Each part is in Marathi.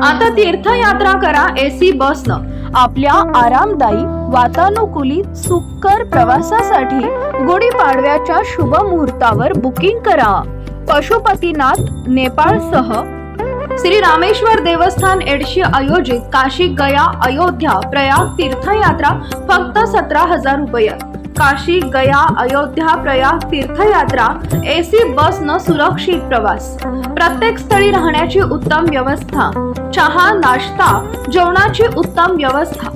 आता तीर्थयात्रा करा एसी बसनं. आपल्या आरामदायी वातानुकूलित सुकर प्रवासासाठी गुढीपाडव्याच्या शुभ मुहूर्तावर बुकिंग करा. पशुपतीनाथ नेपाळसह श्री रामेश्वर देवस्थान एडशी आयोजित काशी गया अयोध्या प्रयाग तीर्थयात्रा फक्त सतरा हजार रुपये. काशी गया अयोध्या प्रयाग तीर्थयात्रा एसी बस न सुरक्षित प्रवास. प्रत्येक स्थळी राहण्याची उत्तम व्यवस्था. चहा नाश्ता जेवणाची उत्तम व्यवस्था.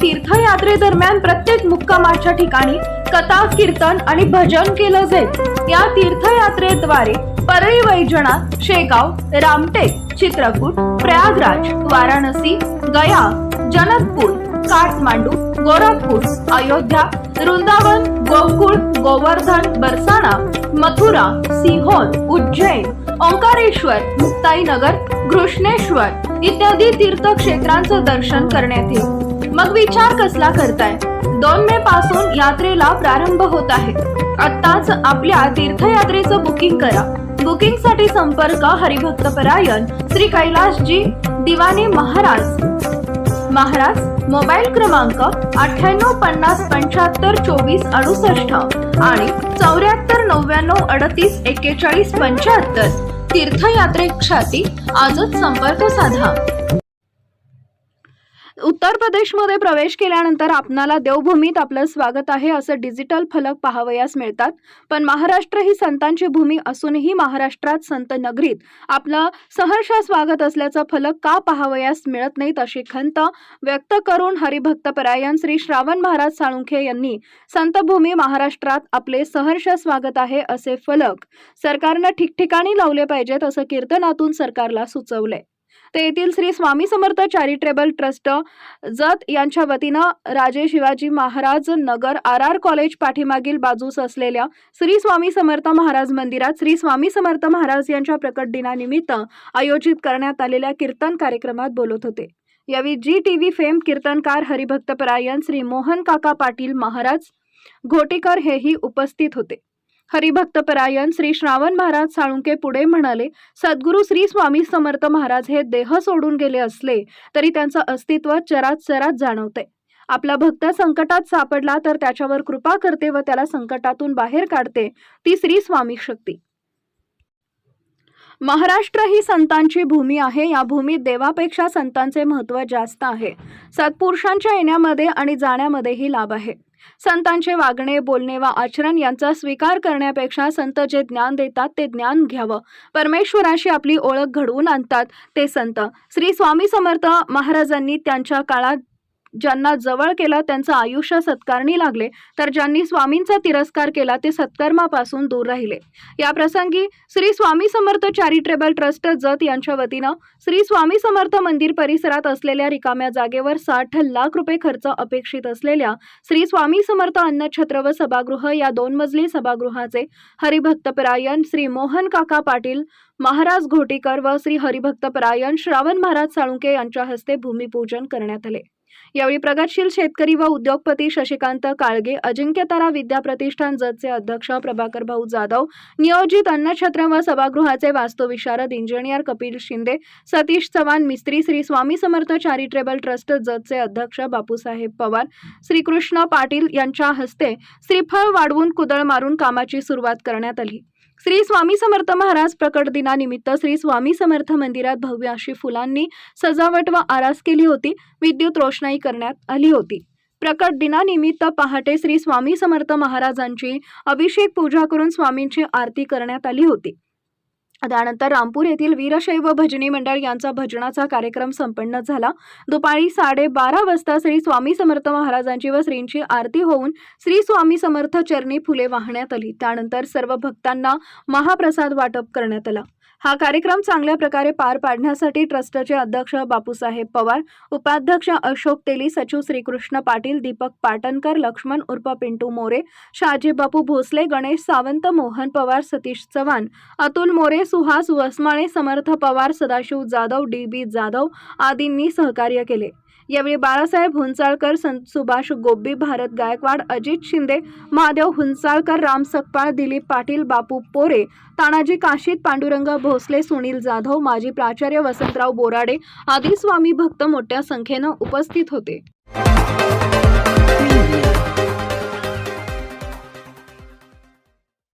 तीर्थयात्रेदरम्यान प्रत्येक मुक्कामाच्या ठिकाणी कथा कीर्तन आणि भजन केलं जाईल. या तीर्थयात्रेद्वारे परळी वैजनाथ शेगाव रामटेक चित्रकूट प्रयागराज वाराणसी गया जनकपूर काठमांडू गोरखपूर अयोध्या वृंदावन गोकुळ गोवर्धन बरसाणा मथुरा सिंहोर उज्जैन ओंकारेश्वर मुक्ताईनगर घृष्णेश्वर इत्यादी तीर्थक्षेत्रांचं दर्शन करण्यात येईल. मग विचार कसला करताय? दोन मे पासून यात्रेला प्रारंभ होत आहे. आत्ताच आपल्या तीर्थयात्रेचं बुकिंग करा. बुकिंगसाठी संपर्क हरिभक्तपरायण श्री कैलाशजी दिवाने महाराज. महाराज मोबाईल क्रमांक अठ्ठ्याण्णव पन्नास पंच्याहत्तर चोवीस अडुसष्ट आणि चौऱ्याहत्तर नव्याण्णव अडतीस एक्केचाळीस पंच्याहत्तर तीर्थयात्रेसाठी आजच संपर्क साधा. उत्तर प्रदेशमध्ये प्रवेश केल्यानंतर आपणाला देवभूमीत आपलं स्वागत आहे असं डिजिटल फलक पाहावयास मिळतात. पण महाराष्ट्र ही संतांची भूमी असूनही महाराष्ट्रात संत नगरीत आपलं सहर्ष स्वागत असल्याचं फलक का पाहावयास मिळत नाहीत अशी खंत व्यक्त करून हरिभक्त परायण श्री श्रावण महाराज साळुंखे यांनी संतभूमी महाराष्ट्रात आपले सहर्ष स्वागत आहे असे फलक सरकारनं ठिकठिकाणी लावले पाहिजेत असं कीर्तनातून सरकारला सुचवलंय. तेथील येथील श्री स्वामी समर्थ चॅरिटेबल ट्रस्ट जत यांच्या वतीनं Raje Shivaji Maharaj Nagar R R college पाठीमागील बाजूस असलेल्या श्री स्वामी समर्थ महाराज मंदिरात श्री स्वामी समर्थ महाराज यांच्या प्रकट दिनानिमित्त आयोजित करण्यात आलेल्या कीर्तन कार्यक्रमात बोलत होते. यावेळी जी टीव्ही फेम कीर्तनकार हरिभक्तपरायण श्री मोहन काका पाटील महाराज घोटीकर हेही उपस्थित होते. हरिभक्तपरायण श्री श्रावण महाराज साळुंके पुढे म्हणाले सद्गुरू श्री स्वामी समर्थ महाराज हे देह सोडून गेले असले तरी त्यांचं अस्तित्व चरात चरात जाणवते. आपला भक्त संकटात सापडला तर त्याच्यावर कृपा करते व त्याला संकटातून बाहेर काढते ती श्री स्वामी शक्ती. महाराष्ट्र ही संतांची भूमी आहे या भूमीत देवापेक्षा संतांचे महत्त्व जास्त आहे. सत्पुरुषांच्या येण्यामध्ये आणि जाण्यामध्येही लाभ आहे. संतांचे वागणे बोलणे वा आचरण यांचा स्वीकार करण्यापेक्षा संत जे ज्ञान देतात ते ज्ञान घ्यावं. परमेश्वराशी आपली ओळख घडवून आणतात ते संत. श्री स्वामी समर्थ महाराजांनी त्यांच्या काळात ज्यांना जवळ केलं त्यांचं आयुष्य सत्कारणी लागले तर ज्यांनी स्वामींचा तिरस्कार केला ते सत्कर्मापासून दूर राहिले. या प्रसंगी श्री स्वामी समर्थ चॅरिटेबल ट्रस्ट जत यांच्या वतीनं श्री स्वामी समर्थ मंदिर परिसरात असलेल्या रिकाम्या जागेवर साठ लाख रुपये खर्च अपेक्षित असलेल्या श्री स्वामी समर्थ अन्नछत्र व सभागृह या दोन मजली सभागृहाचे हरिभक्तपरायण श्री मोहन काका पाटील महाराज घोटीकर व श्री हरिभक्तपरायण श्रावण महाराज साळुंके यांच्या हस्ते भूमिपूजन करण्यात आले. यावेळी प्रगतशील शेतकरी व उद्योगपती शशिकांत काळगे अजिंक्यतारा विद्या प्रतिष्ठान जतचे अध्यक्ष प्रभाकर भाऊ जाधव नियोजित अन्नछत्र व सभागृहाचे वास्तुविशारद इंजिनियर कपिल शिंदे सतीश चव्हाण मिस्त्री श्री स्वामी समर्थ चॅरिटेबल ट्रस्ट जतचे अध्यक्ष बापूसाहेब पवार श्रीकृष्ण पाटील यांच्या हस्ते श्रीफळ वाढवून कुदळ मारून कामाची सुरुवात करण्यात आली. श्री स्वामी समर्थ महाराज प्रकट दिनानिमित्त श्री स्वामी समर्थ मंदिरात भव्य अशी फुलांनी सजावट व आरास केली होती. विद्युत रोषणाई करण्यात आली होती. प्रकट दिनानिमित्त पहाटे श्री स्वामी समर्थ महाराजांची अभिषेक पूजा करून स्वामींची आरती करण्यात आली होती. त्यानंतर रामपूर येथील वीरशैव भजनी मंडळ यांचा भजनाचा कार्यक्रम संपन्न झाला. दुपारी साडेबारा वाजता श्री स्वामी समर्थ महाराजांची व श्रींची आरती होऊन श्री स्वामी समर्थ चरणी फुले वाहण्यात आली. त्यानंतर सर्व भक्तांना महाप्रसाद वाटप करण्यात आला. हा कार्यक्रम चांगल्या प्रकारे पार पाडण्यासाठी ट्रस्टचे अध्यक्ष बापूसाहेब पवार उपाध्यक्ष अशोक तेली सचिव श्रीकृष्ण पाटील दीपक पाटणकर लक्ष्मण उर्फ पिंटू मोरे शहाजी बापू भोसले गणेश सावंत मोहन पवार सतीश चव्हाण अतुल मोरे सुहास वसमाळे समर्थ पवार सदाशिव जाधव डी बी जाधव आदींनी सहकार्य केले. यावेळी बाळासाहेब हुंचाळकर संत सुभाष गोब्बी भारत गायकवाड अजित शिंदे महादेव हुंचाळकर राम सकपाळ दिलीप पाटील बापू पोरे तानाजी काशीत पांडुरंग भोसले सुनील जाधव माजी प्राचार्य वसंतराव बोराडे आदी स्वामी भक्त मोठ्या संख्येनं उपस्थित होते.